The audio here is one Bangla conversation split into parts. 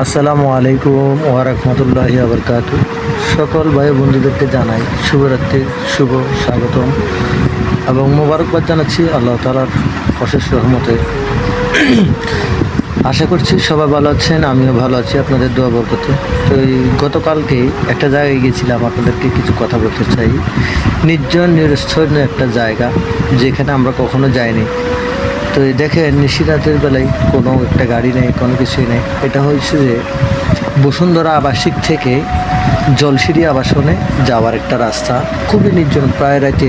আসসালামু আলাইকুম ওয়ারহমতুল্লাহি আবরকাত সকল ভাই বন্ধুদেরকে জানাই শুভরাত্রি শুভ স্বাগতম এবং মোবারকবাদ জানাচ্ছি আল্লাহ তালার অশেষ রহমতে। আশা করছি সবাই ভালো আছেন, আমিও ভালো আছি, আপনাদের দোয়া বরকতে। তো এই গতকালকে একটা জায়গায় গিয়েছিলাম, আপনাদেরকে কিছু কথা বলতে চাই। নির্জন নিরস্থন্য একটা জায়গা, যেখানে আমরা কখনো যাইনি। তো দেখেন নিশিরাতের বেলায় কোনো একটা গাড়ি নেই, কোনো কিছুই নেই। এটা হয়েছে যে বসুন্ধরা আবাসিক থেকে জলসিরি আবাসনে যাওয়ার একটা রাস্তা। খুবই নির্জন, প্রায় রাতে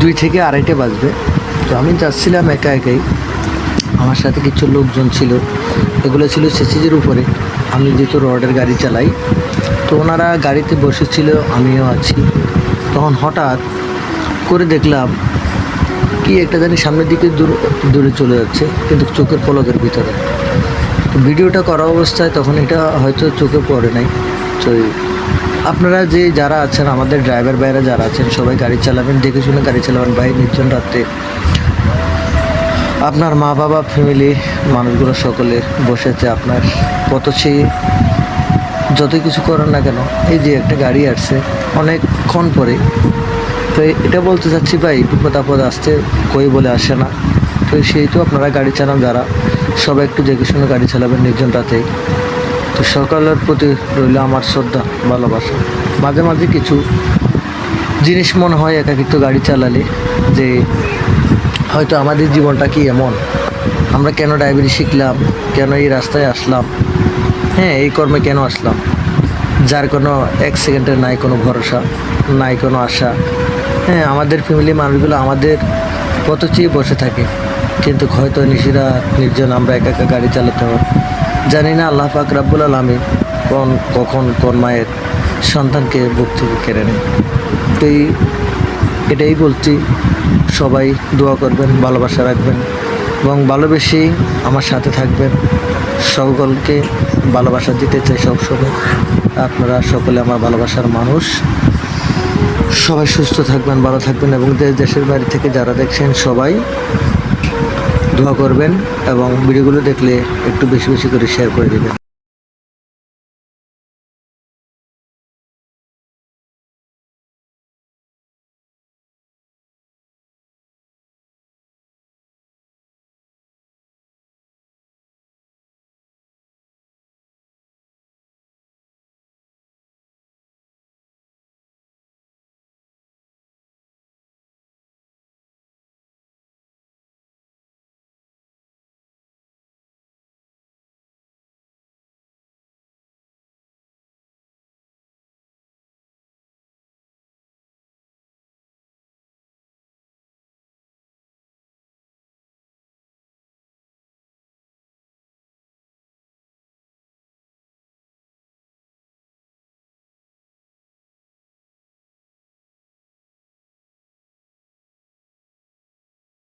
দুই থেকে আড়াইটে বাজবে। তো আমি যাচ্ছিলাম একা একাই। আমার সাথে কিছু লোকজন ছিল। এগুলো ছিল সেচিজের উপরে। আমি যেহেতু রডের গাড়ি চালাই, তো ওনারা গাড়িতে বসেছিল, আমিও আছি। তখন হঠাৎ করে দেখলাম কি একটা জানি সামনের দিকে দূর- দূরে চলে যাচ্ছে, কিন্তু চোখের পলকের ভিতরে। ভিডিওটা করা অবস্থায় তখন এটা হয়তো চোখে পড়ে নাই। তো আপনারা যে যারা আছেন, আমাদের ড্রাইভার ভাইরা যারা আছেন, সবাই গাড়ি চালাবেন, দেখে শুনে গাড়ি চালাবেন। ভাই, নির্জন রাত্রে আপনার মা বাবা ফ্যামিলি মানুষগুলো সকলে বসেছে আপনার পথছি যত কিছু করেন না কেন, এই যে একটা গাড়ি আসছে, অনেকক্ষণ পরে তো এটা বলতে চাচ্ছি, ভাই বিপদ আপদ আসতে কই বলে আসে না? তো সেই তো আপনারা গাড়ি চালান যারা, সবাই একটু দেখে শুনে গাড়ি চালাবেন নির্জন রাতে তো সকালের প্রতি রইল আমার শ্রদ্ধা, ভালোবাসা। মাঝে মাঝে কিছু জিনিস মনে হয় একাকিত্ব গাড়ি চালালে, যে হয়তো আমাদের জীবনটা কি এমন? আমরা কেন ড্রাইভারি শিখলাম? কেন এই রাস্তায় আসলাম? হ্যাঁ এই কর্মে কেন আসলাম? যার কোনো এক সেকেন্ডের নাই কোনো ভরসা, নাই কোনো আশা। হ্যাঁ আমাদের ফ্যামিলি মানুষগুলো আমাদের কত চেয়ে বসে থাকে। কিন্তু হয়তো নিশিরা নির্জন, আমরা একা একা গাড়ি চালাতে হবে জানি না আল্লাহ পাক রাব্বুল আলমী কোন, কখন, কোন মায়ের সন্তানকে বুক থেকে কেড়ে নেয়। তো এই, এটাই বলছি, সবাই দোয়া করবেন, ভালোবাসা রাখবেন এবং ভালোবেসেই আমার সাথে থাকবেন। সকলকে ভালোবাসা দিতে চাই সবসময়। আপনারা সকলে আমার ভালোবাসার মানুষ। সবাই সুস্থ থাকবেন, ভালো থাকবেন এবং দেশ, দেশের বাইরে থেকে যারা দেখছেন সবাই দোয়া করবেন এবং ভিডিওগুলো দেখলে একটু বেশি বেশি করে শেয়ার করে দেবেন।